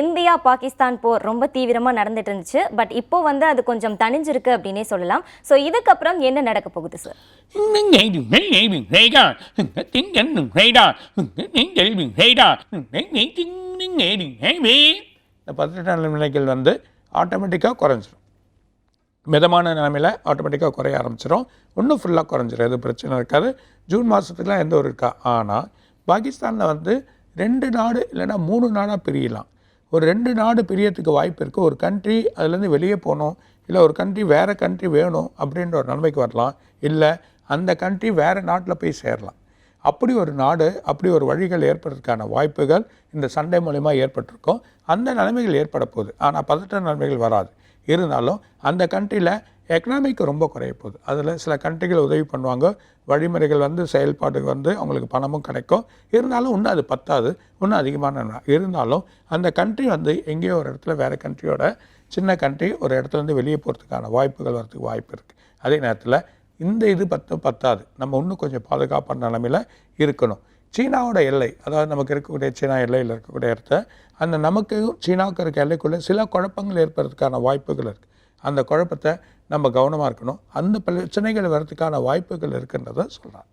India Pakistan போர் ரொம்ப தீவிரமாக நடந்துட்டு இருந்துச்சு. பட் இப்போ வந்து அது கொஞ்சம் தணிஞ்சிருக்கு அப்படின்னே சொல்லலாம். ஸோ இதுக்கப்புறம் என்ன நடக்க போகுது சார் இந்த பதட்ட நிலைமைகள் வந்து ஆட்டோமேட்டிக்காக குறைஞ்சிடும் மிதமான நிலைமையில் ஆட்டோமேட்டிக்காக குறைய ஆரம்பிச்சிடும் இன்னும் ஃபுல்லாக குறைஞ்சிடும் எதுவும் பிரச்சனை இருக்காது. ஜூன் மாதத்துக்குலாம் எந்த ஒரு இருக்கா ஆனால் பாகிஸ்தானில் வந்து ரெண்டு நாடு இல்லைன்னா மூணு நாடாக பிரியலாம். ஒரு ரெண்டு நாடு பிரியத்துக்கு வாய்ப்பு இருக்குது ஒரு கண்ட்ரி அதுலேருந்து வெளியே போகணும். இல்லை ஒரு கண்ட்ரி வேறு கண்ட்ரி வேணும் அப்படின்ற ஒரு நிலைமைக்கு வரலாம். இல்லை அந்த கண்ட்ரி வேறு நாட்டில் போய் சேரலாம். அப்படி ஒரு நாடு அப்படி ஒரு வழிகள் ஏற்படுறதுக்கான வாய்ப்புகள் இந்த சண்டை மூலயமா ஏற்பட்டிருக்கும். அந்த நிலைமைகள் ஏற்பட போகுது. ஆனால் பதட்ட நிலைமைகள் வராது. இருந்தாலும் அந்த கண்ட்ரியில் எக்கனாமிக்கு ரொம்ப குறைய போகுது. அதில் சில கண்ட்ரிகள் உதவி பண்ணுவாங்க. வழிமுறைகள் வந்து செயல்பாட்டுக்கு வந்து அவங்களுக்கு பணமும் கிடைக்கும். இருந்தாலும் இன்னும் அது பத்தாது. இன்னும் அதிகமான இருந்தாலும் அந்த கண்ட்ரி வந்து எங்கேயோ ஒரு இடத்துல வேறு கண்ட்ரியோட சின்ன கண்ட்ரி ஒரு இடத்துலேருந்து வெளியே போகிறதுக்கான வாய்ப்புகள் வரதுக்கு வாய்ப்பு இருக்குது அதே நேரத்தில் இந்த இது பத்து பத்தாது. நம்ம இன்னும் கொஞ்சம் பாதுகாப்பான நிலமையில் இருக்கணும். சீனாவோட எல்லை அதாவது நமக்கு இருக்கக்கூடிய சீனா எல்லையில் இருக்கக்கூடிய இடத்த அந்த நமக்கு சீனாவுக்கு இருக்க எல்லைக்குள்ளே சில குழப்பங்கள் ஏற்படுறதுக்கான வாய்ப்புகள் இருக்குது அந்த குழப்பத்தை நம்ம கவனமாக இருக்கணும். அந்த பிரச்சனைகள் வரதுக்கான வாய்ப்புகள் இருக்குன்றதை சொல்கிறாங்க